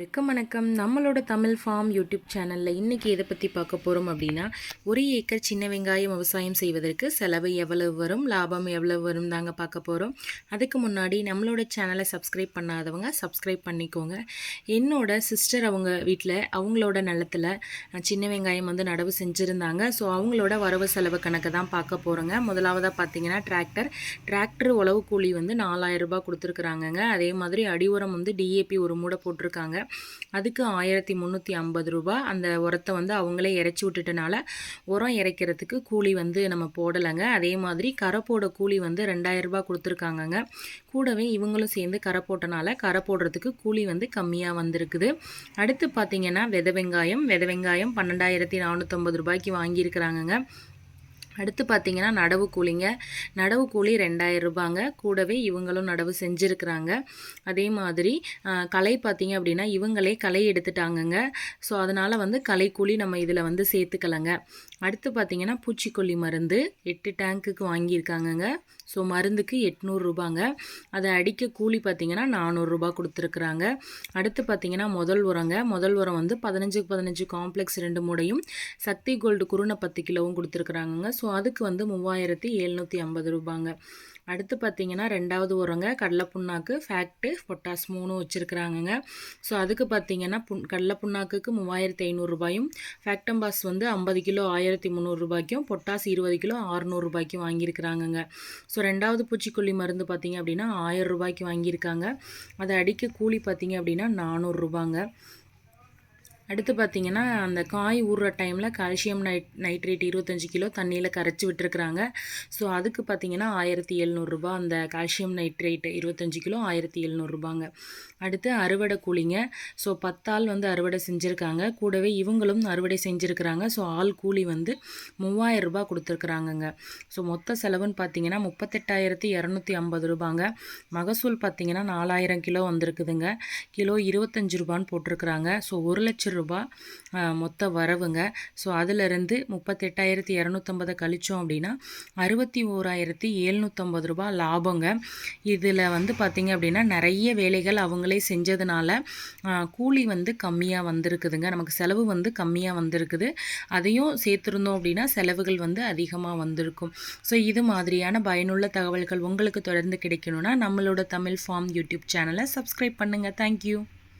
அனைவருக்கும் வணக்கம். நம்மளோட தமிழ் ஃபார்ம் யூடியூப் சேனலில் இன்றைக்கி எதை பற்றி பார்க்க போகிறோம் அப்படின்னா ஒரு ஏக்கர் சின்ன வெங்காயம் விவசாயம் செய்வதற்கு செலவு எவ்வளவு வரும் லாபம் எவ்வளவு வரும் தாங்க பார்க்க போகிறோம் அதுக்கு முன்னாடி நம்மளோட சேனலை சப்ஸ்கிரைப் பண்ணாதவங்க சப்ஸ்கிரைப் பண்ணிக்கோங்க. என்னோட சிஸ்டர் அவங்க வீட்டில் அவங்களோட நிலத்தில் சின்ன வெங்காயம் வந்து நடவு செஞ்சுருந்தாங்க. ஸோ அவங்களோட வரவு செலவு கணக்கு தான் பார்க்க போகிறோங்க முதலாவதாக பார்த்தீங்கன்னா டிராக்டர் டிராக்டர் உழவு கூலி வந்து நாலாயிரம் ரூபாய் கொடுத்துருக்குறாங்கங்க. அதே மாதிரி அடி உரம் வந்து டிஏபி ஒரு மூடை போட்டிருக்காங்க. அதுக்கு ஆயிரத்தி முந்நூற்றி ஐம்பது ரூபா அந்த உரத்தை வந்து அவங்களே இறைச்சி விட்டுட்டனால உரம் இறைக்கிறதுக்கு கூலி வந்து நம்ம போடலைங்க. அதே மாதிரி கரை போட கூலி வந்து ரெண்டாயிரம் ரூபாய் கொடுத்துருக்காங்கங்க. கூடவே இவங்களும் சேர்ந்து கரை போட்டனால கரை போடுறதுக்கு கூலி வந்து கம்மியாக வந்திருக்குது. அடுத்து பார்த்திங்கன்னா வித வெங்காயம். வித வெங்காயம் பன்னெண்டாயிரத்தி நானூற்றம்பது ரூபாய்க்கு வாங்கியிருக்கிறாங்கங்க. அடுத்து பார்த்தீங்கன்னா நடவு கூலிங்க. நடவு கூலி ரெண்டாயிரம் ரூபாங்க. கூடவே இவங்களும் நடவு செஞ்சுருக்குறாங்க. அதே மாதிரி கலை களை பார்த்தீங்க அப்படின்னா இவங்களே களை எடுத்துட்டாங்கங்க. ஸோ அதனால் வந்து களை கூலி நம்ம இதில் வந்து சேர்த்துக்கலங்க. அடுத்து பார்த்தீங்கன்னா பூச்சிக்கொல்லி மருந்து எட்டு டேங்க்குக்கு வாங்கியிருக்காங்கங்க. ஸோ மருந்துக்கு எட்நூறுரூபாங்க அதை அடிக்க கூலி பார்த்தீங்கன்னா நானூறுரூபா கொடுத்துருக்குறாங்க. அடுத்து பார்த்தீங்கன்னா முதல் உரங்க. முதல் உரம் வந்து பதினஞ்சுக்கு பதினஞ்சு காம்ப்ளெக்ஸ் ரெண்டு மூடையும் சக்தி கோல்டு குருணை பத்து கிலோவும் கொடுத்துருக்குறாங்கங்க. ஸோ அதுக்கு வந்து மூவாயிரத்தி எழுநூற்றி ஐம்பது ரூபாங்க. அடுத்து பார்த்தீங்கன்னா ரெண்டாவது உரங்க கடலை புண்ணாக்கு ஃபேக்ட்டு பொட்டாஸ் மூணும் வச்சுருக்குறாங்கங்க. ஸோ அதுக்கு பார்த்தீங்கன்னா புண் கடலை புண்ணாக்குக்கு மூவாயிரத்தி ஐநூறுரூபாயும் ஃபேக்டம்பாஸ் வந்து ஐம்பது கிலோ ஆயிரத்தி முந்நூறுரூபாய்க்கும் பொட்டாஸ் இருபது கிலோ அறுநூறுபாய்க்கும் வாங்கியிருக்கிறாங்கங்க. ஸோ ரெண்டாவது பூச்சிக்கொல்லி மருந்து பார்த்தீங்க அப்படின்னா ஆயிரம் ரூபாய்க்கு வாங்கியிருக்காங்க. அதை அடிக்க கூலி பார்த்தீங்க அப்படின்னா நானூறுரூபாங்க அடுத்து பார்த்தீங்கன்னா அந்த காய் ஊறுற டைமில் கால்சியம் நைட் நைட்ரேட் இருபத்தஞ்சி கிலோ தண்ணியில் கரைச்சி விட்டுருக்குறாங்க. ஸோ அதுக்கு பார்த்தீங்கன்னா ஆயிரத்தி எழுநூறுபா அந்த கால்சியம் நைட்ரேட் இருபத்தஞ்சி கிலோ ஆயிரத்தி எழுநூறுபாங்க அடுத்து அறுவடை கூலிங்க. ஸோ பத்தாள் வந்து அறுவடை செஞ்சுருக்காங்க. கூடவே இவங்களும் அறுவடை செஞ்சுருக்கிறாங்க. ஸோ ஆள் கூலி வந்து மூவாயிரம் ரூபா கொடுத்துருக்குறாங்கங்க. ஸோ மொத்த செலவுன்னு பார்த்தீங்கன்னா முப்பத்தெட்டாயிரத்தி இரநூத்தி ஐம்பது ரூபாங்க மகசூல் பார்த்தீங்கன்னா நாலாயிரம் கிலோ வந்திருக்குதுங்க. கிலோ இருபத்தஞ்சு ரூபான்னு போட்டிருக்கிறாங்க. ஸோ ஒரு லட்சம் ரூபாய் மொத்த வரவுங்க. ஸோ அதிலிருந்து முப்பத்தெட்டாயிரத்தி இரநூத்தம்பதை கழித்தோம் அப்படின்னா அறுபத்தி ஓராயிரத்தி எழுநூற்றம்பது ரூபாய் லாபங்க. இதில் வந்து பார்த்திங்க அப்படின்னா நிறைய வேலைகள் அவங்களே செஞ்சதுனால கூலி வந்து கம்மியாக வந்திருக்குதுங்க. நமக்கு செலவு வந்து கம்மியாக வந்திருக்குது. அதையும் சேர்த்துருந்தோம் அப்படின்னா செலவுகள் வந்து அதிகமாக வந்திருக்கும். ஸோ இது மாதிரியான பயனுள்ள தகவல்கள் உங்களுக்கு தொடர்ந்து கிடைக்கணும்னா நம்மளோட தமிழ் ஃபார்ம் யூடியூப் சேனலை சப்ஸ்கிரைப் பண்ணுங்கள் தேங்க்யூ